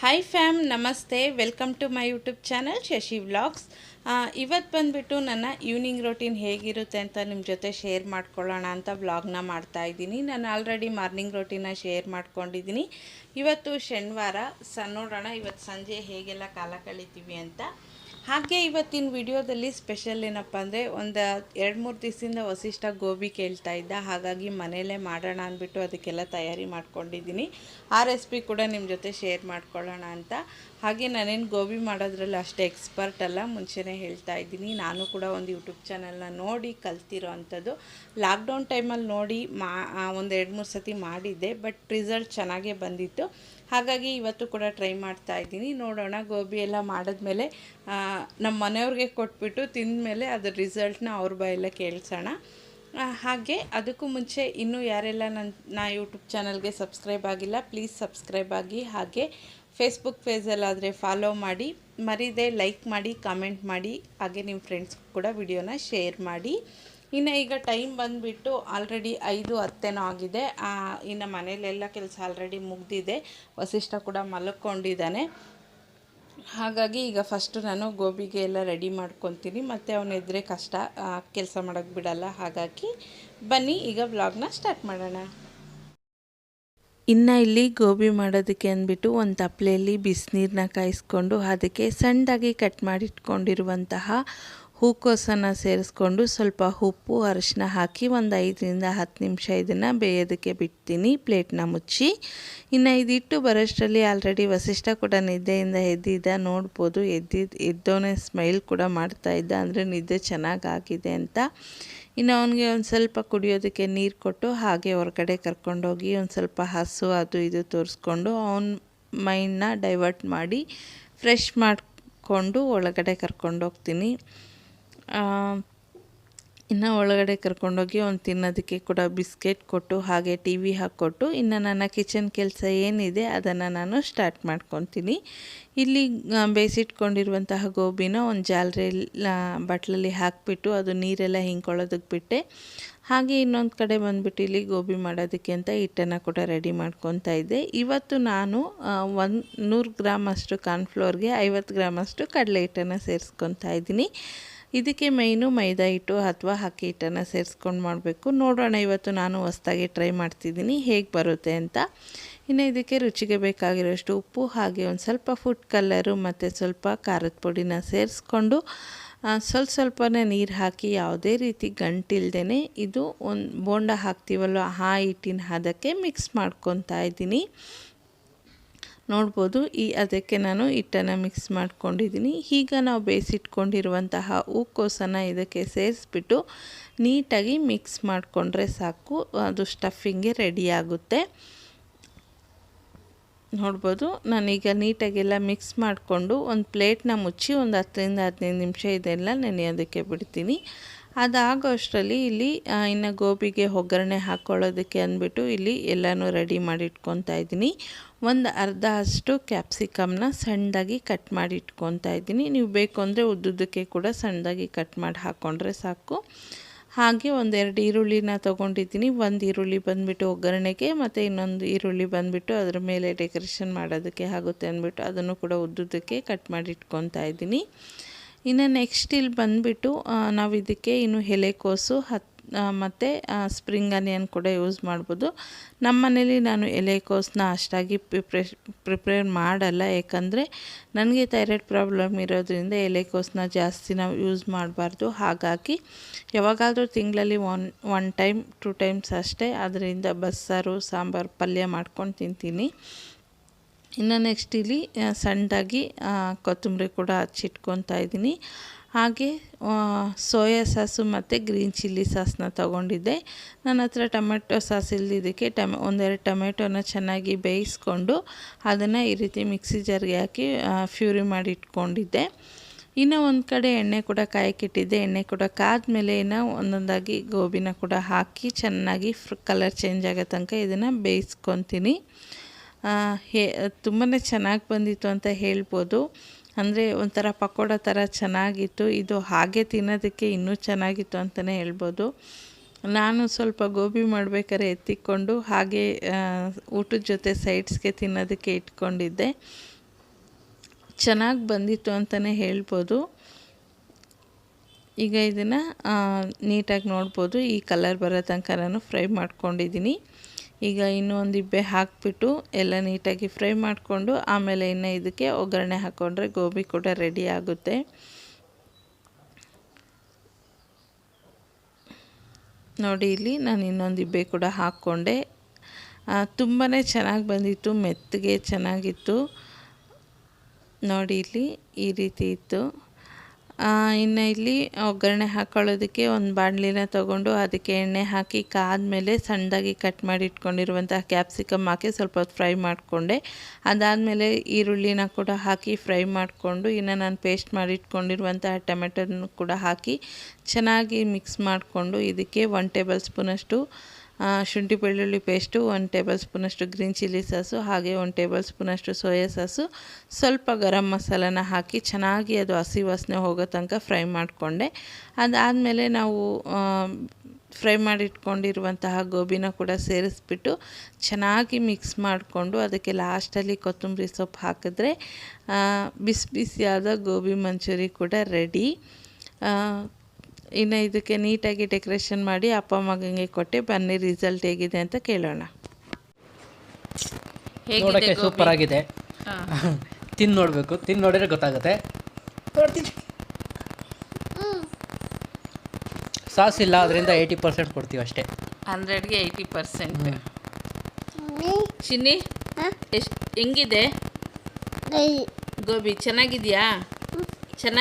Hi fam ನಮಸ್ತೆ welcome to my YouTube channel Shashi vlogs ಇವತ್ತು ಬಂದುಬಿಟ್ಟು ನನ್ನ ಈವ್ನಿಂಗ್ ರೊಟೀನ್ ಹೇಗಿರುತ್ತೆ ಅಂತ ನಿಮ್ಮ ಜೊತೆ ಶೇರ್ ಮಾಡ್ಕೊಳ್ಳೋಣ ಅಂತ ವ್ಲಾಗ್ನ ಮಾಡ್ತಾ ಇದ್ದೀನಿ. ನಾನು ಆಲ್ರೆಡಿ ಮಾರ್ನಿಂಗ್ ರೊಟೀನ ಶೇರ್ ಮಾಡ್ಕೊಂಡಿದ್ದೀನಿ. ಇವತ್ತು ಶನಿವಾರ, ಸ ನೋಡೋಣ ಇವತ್ತು ಸಂಜೆ ಹೇಗೆಲ್ಲ ಕಾಲ ಕಳೀತೀವಿ ಅಂತ. ಹಾಗೆ ಇವತ್ತಿನ ವಿಡಿಯೋದಲ್ಲಿ ಸ್ಪೆಷಲ್ ಏನಪ್ಪ ಅಂದರೆ ಒಂದು ಎರಡು ಮೂರು ದಿವಸದಿಂದ ವಸಿಷ್ಠ ಗೋಬಿ ಕೇಳ್ತಾ ಇದ್ದ. ಹಾಗಾಗಿ ಮನೆಯಲ್ಲೇ ಮಾಡೋಣ ಅಂದ್ಬಿಟ್ಟು ಅದಕ್ಕೆಲ್ಲ ತಯಾರಿ ಮಾಡ್ಕೊಂಡಿದ್ದೀನಿ. ಆ ರೆಸಿಪಿ ಕೂಡ ನಿಮ್ಮ ಜೊತೆ ಶೇರ್ ಮಾಡ್ಕೊಳ್ಳೋಣ ಅಂತ. ಹಾಗೆ ನಾನೇನು ಗೋಬಿ ಮಾಡೋದ್ರಲ್ಲಿ ಅಷ್ಟೇ ಎಕ್ಸ್ಪರ್ಟ್ ಅಲ್ಲ, ಮುಂಚೆನೇ ಹೇಳ್ತಾ ಇದ್ದೀನಿ. ನಾನು ಕೂಡ ಒಂದು ಯೂಟ್ಯೂಬ್ ಚಾನಲ್ನ ನೋಡಿ ಕಲ್ತಿರೋ ಅಂಥದ್ದು. ಲಾಕ್ಡೌನ್ ಟೈಮಲ್ಲಿ ನೋಡಿ ಮಾ ಒಂದು ಎರಡು ಮೂರು ಸತಿ ಮಾಡಿದ್ದೆ ಬಟ್ ರಿಸಲ್ಟ್ ಚೆನ್ನಾಗೇ ಬಂದಿತ್ತು. ಹಾಗಾಗಿ ಇವತ್ತು ಕೂಡ ಟ್ರೈ ಮಾಡ್ತಾ ಇದ್ದೀನಿ. ನೋಡೋಣ, ಗೋಬಿ ಎಲ್ಲ ಮಾಡಿದ್ಮೇಲೆ ನಮ್ಮ ಮನೆಯವ್ರಿಗೆ ಕೊಟ್ಬಿಟ್ಟು ತಿಂದಮೇಲೆ ಅದ್ರ ರಿಸಲ್ಟ್ನ ಅವ್ರ ಬಾಯೆಲ್ಲ ಕೇಳಿಸೋಣ. ಹಾಗೆ ಅದಕ್ಕೂ ಮುಂಚೆ ಇನ್ನೂ ಯಾರೆಲ್ಲ ನನ್ನ ನಾ ಯೂಟ್ಯೂಬ್ ಚಾನಲ್ಗೆ ಸಬ್ಸ್ಕ್ರೈಬ್ ಆಗಿಲ್ಲ ಪ್ಲೀಸ್ ಸಬ್ಸ್ಕ್ರೈಬ್ ಆಗಿ. ಹಾಗೆ ಫೇಸ್ಬುಕ್ ಪೇಜಲ್ಲಾದರೆ ಫಾಲೋ ಮಾಡಿ, ಮರೀದೆ ಲೈಕ್ ಮಾಡಿ ಕಾಮೆಂಟ್ ಮಾಡಿ, ಹಾಗೆ ನಿಮ್ಮ ಫ್ರೆಂಡ್ಸ್ ಕೂಡ ವಿಡಿಯೋನ ಶೇರ್ ಮಾಡಿ. ಇನ್ನು ಈಗ ಟೈಮ್ ಬಂದುಬಿಟ್ಟು ಆಲ್ರೆಡಿ ಐದು ಹತ್ತೇನೋ ಆಗಿದೆ. ಇನ್ನು ಮನೇಲೆಲ್ಲ ಕೆಲಸ ಆಲ್ರೆಡಿ ಮುಗ್ದಿದೆ. ವಸಿಷ್ಠ ಕೂಡ ಮಲ್ಕೊಂಡಿದ್ದಾನೆ. ಹಾಗಾಗಿ ಈಗ ಫಸ್ಟು ನಾನು ಗೋಬಿಗೆ ಎಲ್ಲ ರೆಡಿ ಮಾಡ್ಕೊತೀನಿ. ಮತ್ತು ಅವನಿದ್ರೆ ಕಷ್ಟ ಕೆಲಸ ಮಾಡೋಕ್ಕೆ ಬಿಡಲ್ಲ. ಹಾಗಾಗಿ ಬನ್ನಿ, ಈಗ ವ್ಲಾಗ್ನ ಸ್ಟಾರ್ಟ್ ಮಾಡೋಣ. ಇನ್ನು ಇಲ್ಲಿ ಗೋಬಿ ಮಾಡೋದಕ್ಕೆ ಅಂದ್ಬಿಟ್ಟು ಒಂದು ತಪ್ಪಲೆಯಲ್ಲಿ ಬಿಸಿನೀರನ್ನ ಕಾಯಿಸ್ಕೊಂಡು ಅದಕ್ಕೆ ಸಣ್ಣದಾಗಿ ಕಟ್ ಮಾಡಿಟ್ಕೊಂಡಿರುವಂತಹ ಹೂಕೋಸನ್ನು ಸೇರಿಸ್ಕೊಂಡು ಸ್ವಲ್ಪ ಉಪ್ಪು ಅರಿಶಿನ ಹಾಕಿ ಒಂದು ಐದರಿಂದ ಹತ್ತು ನಿಮಿಷ ಇದನ್ನು ಬೇಯೋದಕ್ಕೆ ಬಿಡ್ತೀನಿ ಪ್ಲೇಟ್ನ ಮುಚ್ಚಿ. ಇನ್ನು ಇದಿಟ್ಟು ಬರೋಷ್ಟರಲ್ಲಿ ಆಲ್ರೆಡಿ ವಸಿಷ್ಠ ಕೂಡ ನಿದ್ದೆಯಿಂದ ಎದ್ದಿದ್ದ, ನೋಡ್ಬೋದು ಎದ್ದಿದ್ದು ಎದ್ದೋನೇ ಸ್ಮೈಲ್ ಕೂಡ ಮಾಡ್ತಾ ಇದ್ದ, ಅಂದರೆ ನಿದ್ದೆ ಚೆನ್ನಾಗಾಗಿದೆ ಅಂತ. ಇನ್ನು ಅವನಿಗೆ ಒಂದು ಸ್ವಲ್ಪ ಕುಡಿಯೋದಕ್ಕೆ ನೀರು ಕೊಟ್ಟು ಹಾಗೆ ಹೊರಗಡೆ ಕರ್ಕೊಂಡೋಗಿ ಒಂದು ಸ್ವಲ್ಪ ಹಸು ಅದು ಇದು ತೋರಿಸ್ಕೊಂಡು ಅವನ ಮೈಂಡನ್ನ ಡೈವರ್ಟ್ ಮಾಡಿ ಫ್ರೆಶ್ ಮಾಡಿಕೊಂಡು ಒಳಗಡೆ ಕರ್ಕೊಂಡೋಗ್ತೀನಿ. ಇನ್ನು ಒಳಗಡೆ ಕರ್ಕೊಂಡೋಗಿ ಅವ್ನು ತಿನ್ನೋದಕ್ಕೆ ಕೂಡ ಬಿಸ್ಕೆಟ್ ಕೊಟ್ಟು ಹಾಗೆ ಟಿ ವಿ ಹಾಕ್ಕೊಟ್ಟು ಇನ್ನು ನನ್ನ ಕಿಚನ್ ಕೆಲಸ ಏನಿದೆ ಅದನ್ನು ನಾನು ಸ್ಟಾರ್ಟ್ ಮಾಡ್ಕೊತೀನಿ. ಇಲ್ಲಿ ಬೇಯಿಸಿಟ್ಕೊಂಡಿರುವಂತಹ ಗೋಬಿನ ಒಂದು ಜಾಲರಿ ಬಟ್ಲಲ್ಲಿ ಹಾಕಿಬಿಟ್ಟು ಅದು ನೀರೆಲ್ಲ ಹಿಂಕೊಳ್ಳೋದಕ್ಕೆ ಬಿಟ್ಟೆ. ಹಾಗೆ ಇನ್ನೊಂದು ಕಡೆ ಬಂದುಬಿಟ್ಟು ಇಲ್ಲಿ ಗೋಬಿ ಮಾಡೋದಕ್ಕೆ ಅಂತ ಹಿಟ್ಟನ್ನು ಕೂಡ ರೆಡಿ ಮಾಡ್ಕೊತಾ ಇದ್ದೆ. ಇವತ್ತು ನಾನು ಒಂದು ನೂರು ಗ್ರಾಮ್ ಅಷ್ಟು ಕಾರ್ನ್ಫ್ಲೋರ್ಗೆ ಐವತ್ತು ಗ್ರಾಮ್ ಅಷ್ಟು ಕಡಲೆ ಹಿಟ್ಟನ್ನು ಸೇರಿಸ್ಕೊತಾ ಇದ್ದೀನಿ. ಇದಕ್ಕೆ ಮೈನು ಮೈದಾ ಹಿಟ್ಟು ಅಥವಾ ಅಕ್ಕಿ ಹಿಟ್ಟನ್ನು ಸೇರಿಸ್ಕೊಂಡು ಮಾಡಬೇಕು. ನೋಡೋಣ, ಇವತ್ತು ನಾನು ಹೊಸ್ದಾಗಿ ಟ್ರೈ ಮಾಡ್ತಿದ್ದೀನಿ. ಹೇಗೆ ಬರುತ್ತೆ ಅಂತ. ಇನ್ನು ಇದಕ್ಕೆ ರುಚಿಗೆ ಬೇಕಾಗಿರೋಷ್ಟು ಉಪ್ಪು, ಹಾಗೆ ಒಂದು ಸ್ವಲ್ಪ ಫುಡ್ ಕಲ್ಲರು ಮತ್ತು ಸ್ವಲ್ಪ ಖಾರದ ಪುಡಿನ ಸೇರಿಸ್ಕೊಂಡು ಸ್ವಲ್ಪ ಸ್ವಲ್ಪನೇ ನೀರು ಹಾಕಿ ಯಾವುದೇ ರೀತಿ ಗಂಟಿಲ್ದೇ ಇದು ಒಂದು ಬೋಂಡ ಹಾಕ್ತೀವಲ್ಲ ಆ ಹಿಟ್ಟಿನ ಹದಕ್ಕೆ ಮಿಕ್ಸ್ ಮಾಡ್ಕೊತಾ ಇದ್ದೀನಿ. ನೋಡ್ಬೋದು. ಈ ಅದಕ್ಕೆ ನಾನು ಹಿಟ್ಟನ್ನು ಮಿಕ್ಸ್ ಮಾಡ್ಕೊಂಡಿದ್ದೀನಿ. ಈಗ ನಾವು ಬೇಯಿಸಿಟ್ಕೊಂಡಿರುವಂತಹ ಹೂಕೋಸನ್ನು ಇದಕ್ಕೆ ಸೇರಿಸ್ಬಿಟ್ಟು ನೀಟಾಗಿ ಮಿಕ್ಸ್ ಮಾಡಿಕೊಂಡ್ರೆ ಸಾಕು. ಅದು ಸ್ಟಫಿಂಗ್ಗೆ ರೆಡಿಯಾಗುತ್ತೆ ನೋಡ್ಬೋದು. ನಾನೀಗ ನೀಟಾಗೆಲ್ಲ ಮಿಕ್ಸ್ ಮಾಡಿಕೊಂಡು ಒಂದು ಪ್ಲೇಟ್ನ ಮುಚ್ಚಿ ಒಂದು ಹತ್ತರಿಂದ ಹದಿನೈದು ನಿಮಿಷ ಇದೆಲ್ಲ ನೆನೆಯೋದಕ್ಕೆ ಬಿಡ್ತೀನಿ. ಅದಾಗೋ ಅಷ್ಟರಲ್ಲಿ ಇಲ್ಲಿ ಇನ್ನು ಗೋಬಿಗೆ ಒಗ್ಗರಣೆ ಹಾಕ್ಕೊಳ್ಳೋದಕ್ಕೆ ಅಂದ್ಬಿಟ್ಟು ಇಲ್ಲಿ ಎಲ್ಲನೂ ರೆಡಿ ಮಾಡಿ ಇಟ್ಕೊತಾ ಇದ್ದೀನಿ. ಒಂದು ಅರ್ಧ ಅಷ್ಟು ಕ್ಯಾಪ್ಸಿಕಮ್ನ ಸಣ್ಣದಾಗಿ ಕಟ್ ಮಾಡಿ ಇಟ್ಕೊತಾ ಇದ್ದೀನಿ. ನೀವು ಬೇಕು ಅಂದರೆ ಉದ್ದುದ್ದಕ್ಕೆ ಕೂಡ ಸಣ್ಣದಾಗಿ ಕಟ್ ಮಾಡಿ ಹಾಕ್ಕೊಂಡ್ರೆ ಸಾಕು. ಹಾಗೆ ಒಂದೆರಡು ಈರುಳ್ಳಿನ ತೊಗೊಂಡಿದ್ದೀನಿ. ಒಂದು ಈರುಳ್ಳಿ ಬಂದುಬಿಟ್ಟು ಒಗ್ಗರಣೆಗೆ, ಮತ್ತು ಇನ್ನೊಂದು ಈರುಳ್ಳಿ ಬಂದುಬಿಟ್ಟು ಅದ್ರ ಮೇಲೆ ಡೆಕೋರೇಷನ್ ಮಾಡೋದಕ್ಕೆ ಆಗುತ್ತೆ ಅಂದ್ಬಿಟ್ಟು ಅದನ್ನು ಕೂಡ ಉದ್ದುದ್ದಕ್ಕೆ ಕಟ್ ಮಾಡಿ ಇಟ್ಕೊತಾ ಇದ್ದೀನಿ. ಇನ್ನು ನೆಕ್ಸ್ಟ್ ಇಲ್ಲಿ ಬಂದುಬಿಟ್ಟು ನಾವು ಇದಕ್ಕೆ ಇನ್ನು ಎಲೆಕೋಸು ಹತ್ ಮತ್ತು ಸ್ಪ್ರಿಂಗ್ ಆನಿಯನ್ ಕೂಡ ಯೂಸ್ ಮಾಡ್ಬೋದು. ನಮ್ಮ ಮನೇಲಿ ನಾನು ಎಲೆಕೋಸನ್ನ ಅಷ್ಟಾಗಿ ಪ್ರಿಪ್ರೆ ಪ್ರಿಪೇರ್ ಮಾಡಲ್ಲ. ಯಾಕಂದರೆ ನನಗೆ ಥೈರಾಯ್ಡ್ ಪ್ರಾಬ್ಲಮ್ ಇರೋದ್ರಿಂದ ಎಲೆಕೋಸನ್ನ ಜಾಸ್ತಿ ನಾವು ಯೂಸ್ ಮಾಡಬಾರ್ದು. ಹಾಗಾಗಿ ಯಾವಾಗಾದರೂ ತಿಂಗಳಲ್ಲಿ one one time two times ಅಷ್ಟೇ. ಅದರಿಂದ ಬಸ್ಸಾರು, ಸಾಂಬಾರು ಪಲ್ಯ ಮಾಡ್ಕೊಂಡು ತಿಂತೀನಿ. ಇನ್ನು ನೆಕ್ಸ್ಟ್ ಇಲ್ಲಿ ಸಣ್ಣದಾಗಿ ಕೊತ್ತಂಬರಿ ಕೂಡ ಹಚ್ಚಿಟ್ಕೊತಾ ಇದ್ದೀನಿ. ಹಾಗೆ ಸೋಯಾ ಸಾಸು ಮತ್ತು ಗ್ರೀನ್ ಚಿಲ್ಲಿ ಸಾಸನ್ನ ತೊಗೊಂಡಿದ್ದೆ. ನನ್ನ ಹತ್ರ ಟೊಮೆಟೊ ಸಾಸ್ ಇಲ್ಲದಿದ್ದಕ್ಕೆ ಟಮೆ, ಒಂದೆರಡು ಟೊಮೆಟೊನ ಚೆನ್ನಾಗಿ ಬೇಯಿಸ್ಕೊಂಡು ಅದನ್ನು ಈ ರೀತಿ ಮಿಕ್ಸಿ ಜಾರ್ಗೆ ಹಾಕಿ ಫ್ಯೂರಿ ಮಾಡಿ ಇಟ್ಕೊಂಡಿದ್ದೆ. ಇನ್ನು ಒಂದು ಕಡೆ ಎಣ್ಣೆ ಕೂಡ ಕಾಯಕ್ಕಿಟ್ಟಿದ್ದೆ. ಎಣ್ಣೆ ಕೂಡ ಕಾದ್ಮೇಲೆ ಇನ್ನು ಒಂದೊಂದಾಗಿ ಗೋಬಿನ ಕೂಡ ಹಾಕಿ ಚೆನ್ನಾಗಿ ಕಲರ್ ಚೇಂಜ್ ಆಗೋ ತನಕ ಇದನ್ನು ಬೇಯಿಸ್ಕೊತೀನಿ. ಹೇ ತುಂಬಾ ಚೆನ್ನಾಗಿ ಬಂದಿತ್ತು ಅಂತ ಹೇಳ್ಬೋದು. ಅಂದರೆ ಒಂಥರ ಪಕೋಡ ಥರ ಚೆನ್ನಾಗಿತ್ತು. ಇದು ಹಾಗೆ ತಿನ್ನೋದಕ್ಕೆ ಇನ್ನೂ ಚೆನ್ನಾಗಿತ್ತು ಅಂತಲೇ ಹೇಳ್ಬೋದು. ನಾನು ಸ್ವಲ್ಪ ಗೋಬಿ ಮಾಡಬೇಕಾದ್ರೆ ಎತ್ತಿಕೊಂಡು ಹಾಗೆ ಊಟದ ಜೊತೆ ಸೈಡ್ಸ್ಗೆ ತಿನ್ನೋದಕ್ಕೆ ಇಟ್ಕೊಂಡಿದ್ದೆ. ಚೆನ್ನಾಗಿ ಬಂದಿತ್ತು ಅಂತಲೇ ಹೇಳ್ಬೋದು. ಈಗ ಇದನ್ನು ನೀಟಾಗಿ ನೋಡ್ಬೋದು. ಈ ಕಲರ್ ಬರೋ ತನಕ ನಾನು ಫ್ರೈ ಮಾಡ್ಕೊಂಡಿದ್ದೀನಿ. ಈಗ ಇನ್ನೂ ಒಂದು ಇಬ್ಬೆ ಹಾಕಿಬಿಟ್ಟು ಎಲ್ಲ ನೀಟಾಗಿ ಫ್ರೈ ಮಾಡಿಕೊಂಡು ಆಮೇಲೆ ಇನ್ನು ಇದಕ್ಕೆ ಒಗ್ಗರಣೆ ಹಾಕ್ಕೊಂಡ್ರೆ ಗೋಬಿ ಕೂಡ ರೆಡಿ ಆಗುತ್ತೆ. ನೋಡಿ, ಇಲ್ಲಿ ನಾನು ಇನ್ನೊಂದು ಇಬ್ಬೆ ಕೂಡ ಹಾಕ್ಕೊಂಡೆ. ತುಂಬಾ ಚೆನ್ನಾಗಿ ಬಂದಿತ್ತು, ಮೆತ್ತಗೆ ಚೆನ್ನಾಗಿತ್ತು. ನೋಡಿ, ಇಲ್ಲಿ ಈ ರೀತಿ ಇತ್ತು. ಇನ್ನು ಇಲ್ಲಿ ಒಗ್ಗರಣೆ ಹಾಕ್ಕೊಳ್ಳೋದಕ್ಕೆ ಒಂದು ಬಾಣಲಿನ ತೊಗೊಂಡು ಅದಕ್ಕೆ ಎಣ್ಣೆ ಹಾಕಿ ಕಾದ್ಮೇಲೆ ಸಣ್ಣದಾಗಿ ಕಟ್ ಮಾಡಿ ಇಟ್ಕೊಂಡಿರುವಂತಹ ಕ್ಯಾಪ್ಸಿಕಮ್ ಹಾಕಿ ಸ್ವಲ್ಪ ಫ್ರೈ ಮಾಡಿಕೊಂಡೆ. ಅದಾದಮೇಲೆ ಈರುಳ್ಳಿನ ಕೂಡ ಹಾಕಿ ಫ್ರೈ ಮಾಡಿಕೊಂಡು ಇನ್ನು ನಾನು ಪೇಸ್ಟ್ ಮಾಡಿ ಇಟ್ಕೊಂಡಿರುವಂತಹ ಟೊಮೆಟೊನ ಕೂಡ ಹಾಕಿ ಚೆನ್ನಾಗಿ ಮಿಕ್ಸ್ ಮಾಡಿಕೊಂಡು ಇದಕ್ಕೆ ಒನ್ ಟೇಬಲ್ ಸ್ಪೂನಷ್ಟು ಶುಂಠಿ ಬೆಳ್ಳುಳ್ಳಿ ಪೇಸ್ಟು, ಒಂದು ಟೇಬಲ್ ಸ್ಪೂನಷ್ಟು ಗ್ರೀನ್ ಚಿಲ್ಲಿ ಸಾಸು, ಹಾಗೆ ಒಂದು ಟೇಬಲ್ ಸ್ಪೂನಷ್ಟು ಸೋಯಾ ಸಾಸು. ಸ್ವಲ್ಪ ಗರಂ ಮಸಾಲನ ಹಾಕಿ ಚೆನ್ನಾಗಿ ಅದು ಹಸಿ ವಾಸನೆ ಹೋಗೋ ತನಕ ಫ್ರೈ ಮಾಡಿಕೊಂಡೆ. ಅದಾದಮೇಲೆ ನಾವು ಫ್ರೈ ಮಾಡಿಟ್ಕೊಂಡಿರುವಂತಹ ಗೋಬಿನ ಕೂಡ ಸೇರಿಸ್ಬಿಟ್ಟು ಚೆನ್ನಾಗಿ ಮಿಕ್ಸ್ ಮಾಡಿಕೊಂಡು ಅದಕ್ಕೆ ಲಾಸ್ಟಲ್ಲಿ ಕೊತ್ತಂಬರಿ ಸೊಪ್ಪು ಹಾಕಿದ್ರೆ ಬಿಸಿ ಬಿಸಿಯಾದ ಗೋಬಿ ಮಂಚೂರಿ ಕೂಡ ರೆಡಿ. ಇನ್ನು ಇದಕ್ಕೆ ನೀಟಾಗಿ ಡೆಕೋರೇಷನ್ ಮಾಡಿ ಅಪ್ಪ ಮಗನಿಗೆ ಕೊಟ್ಟೆ. ಬನ್ನಿ ರಿಸಲ್ಟ್ ಹೇಗಿದೆ ಅಂತ ಕೇಳೋಣ. ನೋಡೋಕ್ಕೆ ಸೂಪರ್ ಆಗಿದೆ. ತಿಂದು ನೋಡಬೇಕು. ತಿಂದು ನೋಡಿದ್ರೆ ಗೊತ್ತಾಗುತ್ತೆ. ಸಾಸ್ ಇಲ್ಲ ಅದರಿಂದ ಏಯ್ಟಿ ಪರ್ಸೆಂಟ್ ಕೊಡ್ತೀವಿ ಅಷ್ಟೇ. ಹಂಡ್ರೆಡ್ಗೆ ಏಯ್ಟಿ ಪರ್ಸೆಂಟ್ ಚಿನ್ನಿ. ಎಷ್ಟು ಹೆಂಗಿದೆ? ಗೋಬಿ ಚೆನ್ನಾಗಿದೆಯಾ? ಚೆನ್ನ?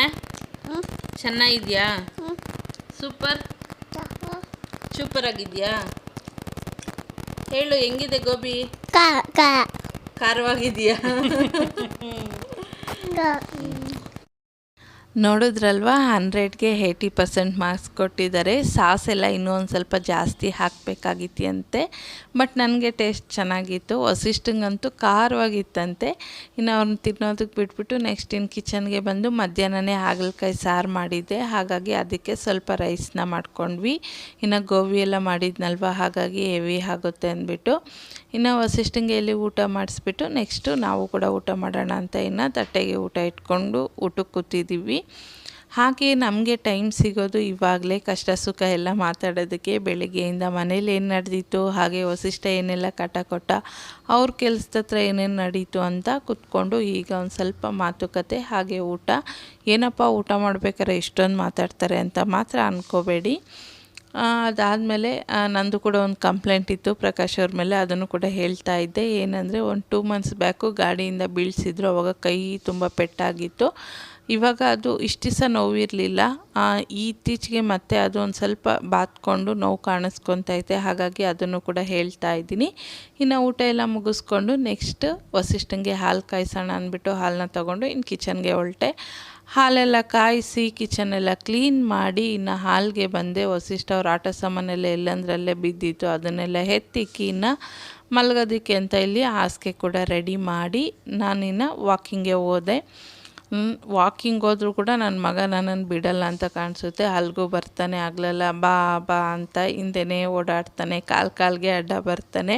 ಚೆನ್ನಾಗಿದೆಯಾ? ಸೂಪರ್ ಸೂಪರ್ ಆಗಿದ್ಯಾ? ಹೇಳು ಹೆಂಗಿದೆ ಗೋಬಿ? ಖಾರವಾಗಿದೆಯಾ? ನೋಡಿದ್ರಲ್ವ? ಹಂಡ್ರೆಡ್ಗೆ ಏಯ್ಟಿ ಪರ್ಸೆಂಟ್ ಮಾರ್ಕ್ಸ್ ಕೊಟ್ಟಿದ್ದಾರೆ. ಸಾಸ್ ಎಲ್ಲ ಇನ್ನೂ ಒಂದು ಸ್ವಲ್ಪ ಜಾಸ್ತಿ ಹಾಕಬೇಕಾಗಿತ್ತಂತೆ ಬಟ್ ನನಗೆ ಟೇಸ್ಟ್ ಚೆನ್ನಾಗಿತ್ತು. ವಸಿಷ್ಠಂಗಂತೂ ಖಾರವಾಗಿತ್ತಂತೆ. ಇನ್ನು ಅವ್ರನ್ನ ತಿನ್ನೋದಕ್ಕೆ ಬಿಟ್ಬಿಟ್ಟು ನೆಕ್ಸ್ಟ್ ಇನ್ನು ಕಿಚನ್ಗೆ ಬಂದು ಮಧ್ಯಾಹ್ನನೇ ಹಾಗಲಕಾಯಿ ಸಾರು ಮಾಡಿದ್ದೆ. ಹಾಗಾಗಿ ಅದಕ್ಕೆ ಸ್ವಲ್ಪ ರೈಸ್ನ ಮಾಡ್ಕೊಂಡ್ವಿ. ಇನ್ನು ಗೋಬಿ ಎಲ್ಲ ಮಾಡಿದ್ನಲ್ವ? ಹಾಗಾಗಿ ಹೆವಿ ಆಗುತ್ತೆ ಅಂದ್ಬಿಟ್ಟು. ಇನ್ನು ವಸಿಷ್ಠಂಗೆ ಎಲ್ಲಿ ಊಟ ಮಾಡಿಸ್ಬಿಟ್ಟು ನೆಕ್ಸ್ಟು ನಾವು ಕೂಡ ಊಟ ಮಾಡೋಣ ಅಂತ ಇನ್ನು ತಟ್ಟೆಗೆ ಊಟ ಇಟ್ಕೊಂಡು ಊಟಕ್ಕೆ ಕೂತಿದ್ದೀವಿ. ಹಾಗೆ ನಮಗೆ ಟೈಮ್ ಸಿಗೋದು ಇವಾಗಲೇ ಕಷ್ಟ ಸುಖ ಎಲ್ಲ ಮಾತಾಡೋದಕ್ಕೆ, ಬೆಳಗ್ಗೆಯಿಂದ ಮನೇಲಿ ಏನು ನಡೆದಿತ್ತು, ಹಾಗೆ ವಸಿಷ್ಠ ಏನೆಲ್ಲ ಕಟ ಕೊಟ್ಟ, ಅವ್ರ ಕೆಲಸದ ಹತ್ರ ಏನೇನು ನಡೀತು ಅಂತ ಕುತ್ಕೊಂಡು ಈಗ ಒಂದು ಸ್ವಲ್ಪ ಮಾತುಕತೆ, ಹಾಗೆ ಊಟ. ಏನಪ್ಪ ಊಟ ಮಾಡ್ಬೇಕಾದ್ರೆ ಇಷ್ಟೊಂದು ಮಾತಾಡ್ತಾರೆ ಅಂತ ಮಾತ್ರ ಅಂದ್ಕೋಬೇಡಿ ಅದಾದಮೇಲೆ ನಂದು ಕೂಡ ಒಂದು ಕಂಪ್ಲೇಂಟ್ ಇತ್ತು ಪ್ರಕಾಶ್ ಅವ್ರ ಮೇಲೆ, ಅದನ್ನು ಕೂಡ ಹೇಳ್ತಾ ಇದ್ದೆ. ಏನಂದರೆ, ಒಂದು ಟೂ ಮಂತ್ಸ್ ಬ್ಯಾಕು ಗಾಡಿಯಿಂದ ಬೀಳಿಸಿದ್ರು, ಅವಾಗ ಕೈ ತುಂಬ ಪೆಟ್ಟಾಗಿತ್ತು. ಇವಾಗ ಅದು ಇಷ್ಟು ದಿವಸ ನೋವಿರಲಿಲ್ಲ ಇತ್ತೀಚೆಗೆ ಮತ್ತೆ ಅದು ಒಂದು ಸ್ವಲ್ಪ ಬಾತ್ಕೊಂಡು ನೋವು ಕಾಣಿಸ್ಕೊತೈತೆ ಹಾಗಾಗಿ ಅದನ್ನು ಕೂಡ ಹೇಳ್ತಾ ಇದ್ದೀನಿ. ಇನ್ನು ಊಟ ಎಲ್ಲ ಮುಗಿಸ್ಕೊಂಡು ನೆಕ್ಸ್ಟ್ ವಸಿಷ್ಠಂಗೆ ಹಾಲು ಕಾಯಿಸೋಣ ಅಂದ್ಬಿಟ್ಟು ಹಾಲನ್ನ ತೊಗೊಂಡು ಇನ್ನು ಕಿಚನ್ಗೆ ಹೊರಟೆ. ಹಾಲೆಲ್ಲ ಕಾಯಿಸಿ ಕಿಚನೆಲ್ಲ ಕ್ಲೀನ್ ಮಾಡಿ ಇನ್ನು ಹಾಲಿಗೆ ಬಂದೆ. ವಸಿಷ್ಠ ಅವ್ರ ಆಟ ಸಾಮಾನೆಲ್ಲ ಎಲ್ಲಂದ್ರಲ್ಲೇ ಬಿದ್ದಿತ್ತು. ಅದನ್ನೆಲ್ಲ ಎತ್ತಿಕ್ಕಿ ಇನ್ನು ಮಲಗೋದಕ್ಕೆ ಅಂತ ಇಲ್ಲಿ ಹಾಸಿಗೆ ಕೂಡ ರೆಡಿ ಮಾಡಿ ನಾನಿನ್ನು ವಾಕಿಂಗ್ಗೆ ಹೋದೆ. ವಾಕಿಂಗ್ ಹೋದರೂ ಕೂಡ ನನ್ನ ಮಗ ನನ್ನನ್ನು ಬಿಡಲ್ಲ ಅಂತ ಕಾಣಿಸುತ್ತೆ. ಅಲ್ಗೂ ಬರ್ತಾನೆ, ಆಗಲಲ್ಲ ಬಾ ಬಾ ಅಂತ ಹಿಂದೆನೇ ಓಡಾಡ್ತಾನೆ, ಕಾಲು ಕಾಲಿಗೆ ಅಡ್ಡ ಬರ್ತಾನೆ.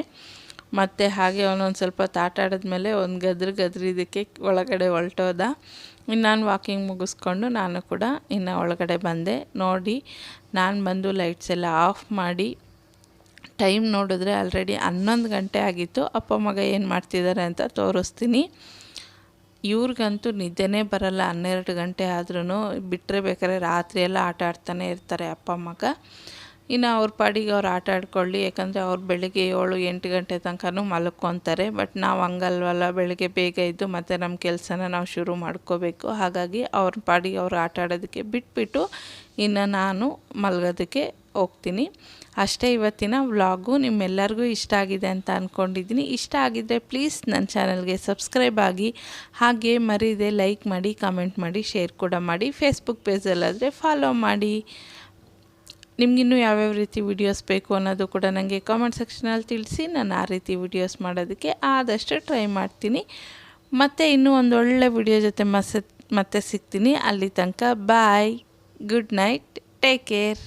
ಮತ್ತು ಹಾಗೆ ಅವನೊಂದು ಸ್ವಲ್ಪ ತಾಟಾಡಿದ ಆಡಿದ್ಮೇಲೆ ಒಂದು ಗದ್ರ ಗದ್ರಿದ್ದಕ್ಕೆ ಒಳಗಡೆ ಹೊಲ್ಟೋದ. ಇನ್ನು ನಾನು ವಾಕಿಂಗ್ ಮುಗಿಸ್ಕೊಂಡು ನಾನು ಕೂಡ ಇನ್ನು ಒಳಗಡೆ ಬಂದೆ. ನೋಡಿ, ನಾನು ಬಂದು ಲೈಟ್ಸ್ ಎಲ್ಲ ಆಫ್ ಮಾಡಿ ಟೈಮ್ ನೋಡಿದ್ರೆ ಆಲ್ರೆಡಿ ಹನ್ನೊಂದು ಗಂಟೆ ಆಗಿತ್ತು. ಅಪ್ಪ, ಮಗ ಏನು ಮಾಡ್ತಿದ್ದಾರೆ ಅಂತ ತೋರಿಸ್ತೀನಿ. ಇವ್ರಿಗಂತೂ ನಿದ್ದೆನೇ ಬರಲ್ಲ, ಹನ್ನೆರಡು ಗಂಟೆ ಆದ್ರೂ ಬಿಟ್ಟರೆ ಬೇಕಾದ್ರೆ ರಾತ್ರಿ ಎಲ್ಲ ಆಟ ಆಡ್ತಾನೆ ಇರ್ತಾರೆ ಅಪ್ಪ ಮಗ ಇನ್ನು ಅವ್ರ ಪಾಡಿಗೆ ಅವ್ರು ಆಟ ಆಡ್ಕೊಳ್ಳಿ, ಯಾಕಂದರೆ ಅವ್ರು ಬೆಳಗ್ಗೆ ಏಳು, ಎಂಟು ಗಂಟೆ ತನಕನೂ ಮಲ್ಕೊತಾರೆ. ಬಟ್ ನಾವು ಹಂಗಲ್ವಲ್ಲ, ಬೆಳಗ್ಗೆ ಬೇಗ ಇದ್ದು ಮತ್ತು ನಮ್ಮ ಕೆಲಸನ ನಾವು ಶುರು ಮಾಡ್ಕೋಬೇಕು. ಹಾಗಾಗಿ ಅವ್ರ ಪಾಡಿಗೆ ಅವ್ರು ಆಟ ಆಡೋದಕ್ಕೆ ಬಿಟ್ಬಿಟ್ಟು ಇನ್ನು ನಾನು ಮಲಗೋದಕ್ಕೆ ಹೋಗ್ತೀನಿ. ಅಷ್ಟೇ ಇವತ್ತಿನ ವ್ಲಾಗು ನಿಮ್ಮೆಲ್ಲರಿಗೂ ಇಷ್ಟ ಆಗಿದೆ ಅಂತ ಅಂದ್ಕೊಂಡಿದ್ದೀನಿ ಇಷ್ಟ ಆಗಿದ್ದರೆ ಪ್ಲೀಸ್ ನನ್ನ ಚಾನಲ್ಗೆ ಸಬ್ಸ್ಕ್ರೈಬ್ ಆಗಿ, ಹಾಗೆ ಮರೀದೆ ಲೈಕ್ ಮಾಡಿ, ಕಮೆಂಟ್ ಮಾಡಿ, ಶೇರ್ ಕೂಡ ಮಾಡಿ, ಫೇಸ್ಬುಕ್ ಪೇಜಲ್ಲಾದರೆ ಫಾಲೋ ಮಾಡಿ. ನಿಮಗಿನ್ನೂ ಯಾವ್ಯಾವ ರೀತಿ ವಿಡಿಯೋಸ್ ಬೇಕು ಅನ್ನೋದು ಕೂಡ ನನಗೆ ಕಾಮೆಂಟ್ ಸೆಕ್ಷನಲ್ಲಿ ತಿಳಿಸಿ. ನಾನು ಆ ರೀತಿ ವಿಡಿಯೋಸ್ ಮಾಡೋದಕ್ಕೆ ಆದಷ್ಟು ಟ್ರೈ ಮಾಡ್ತೀನಿ. ಮತ್ತು ಇನ್ನೂ ಒಂದು ಒಳ್ಳೆ ವಿಡಿಯೋ ಜೊತೆ ಮಸ ಮತ್ತೆ ಸಿಗ್ತೀನಿ. ಅಲ್ಲಿ ತನಕ bye good night take care